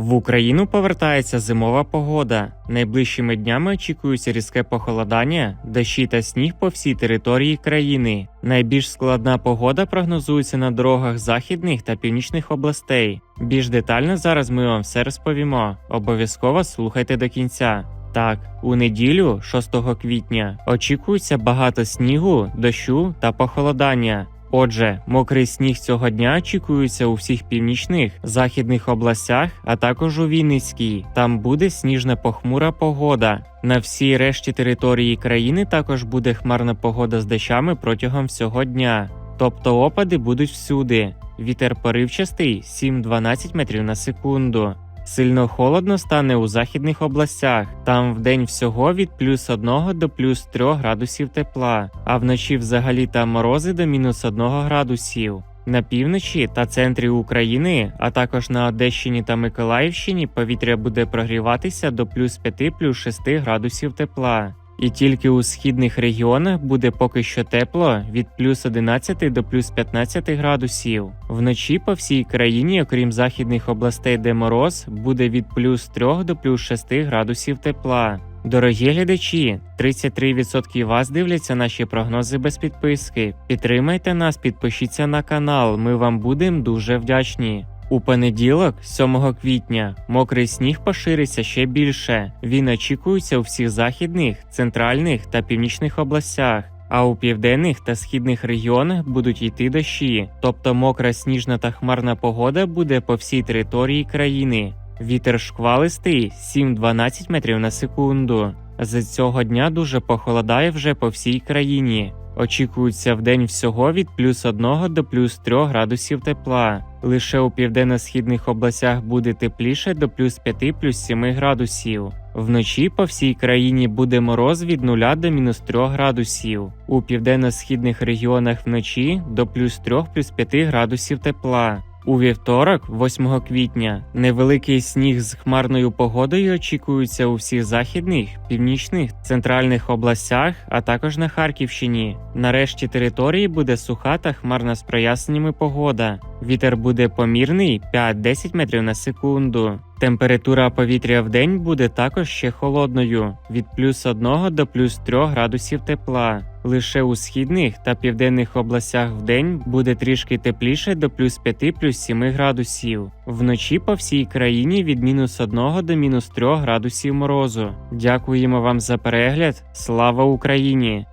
В Україну повертається зимова погода. Найближчими днями очікується різке похолодання, дощі та сніг по всій території країни. Найбільш складна погода прогнозується на дорогах західних та північних областей. Більш детально зараз ми вам все розповімо. Обов'язково слухайте до кінця. Так, у неділю, 6 квітня, очікується багато снігу, дощу та похолодання. Отже, мокрий сніг цього дня очікується у всіх північних західних областях, а також у Вінницькій. Там буде сніжна похмура погода. На всій решті території країни також буде хмарна погода з дощами протягом всього дня. Тобто опади будуть всюди. Вітер поривчастий 7-12 метрів на секунду. Сильно холодно стане у західних областях. Там вдень всього від плюс 1 до плюс 3 градусів тепла, а вночі взагалі там морози до мінус 1 градусів. На півночі та центрі України, а також на Одещині та Миколаївщині повітря буде прогріватися до плюс 5 плюс 6 градусів тепла. І тільки у східних регіонах буде поки що тепло від плюс 11 до плюс 15 градусів. Вночі по всій країні, окрім західних областей, де мороз, буде від плюс 3 до плюс 6 градусів тепла. Дорогі глядачі, 33% вас дивляться наші прогнози без підписки. Підтримайте нас, підпишіться на канал. Ми вам будемо дуже вдячні. У понеділок, 7 квітня, мокрий сніг пошириться ще більше. Він очікується у всіх західних, центральних та північних областях. А у південних та східних регіонах будуть йти дощі, тобто мокра сніжна та хмарна погода буде по всій території країни. Вітер шквалистий 7-12 метрів на секунду. З цього дня дуже похолодає вже по всій країні. Очікується в день всього від плюс 1 до плюс 3 градусів тепла. Лише у південно-східних областях буде тепліше до плюс 5 плюс 7 градусів. Вночі по всій країні буде мороз від 0 до мінус 3 градусів. У південно-східних регіонах вночі до плюс 3 плюс 5 градусів тепла. У вівторок, 8 квітня, невеликий сніг з хмарною погодою очікується у всіх західних, північних, центральних областях, а також на Харківщині. Нарешті території буде суха та хмарна з проясненнями погода. Вітер буде помірний 5-10 метрів на секунду. Температура повітря в день буде також ще холодною від плюс 1 до плюс 3 градусів тепла. Лише у східних та південних областях в день буде трішки тепліше до плюс 5 плюс 7 градусів. Вночі по всій країні від мінус 1 до мінус 3 градусів морозу. Дякуємо вам за перегляд. Слава Україні!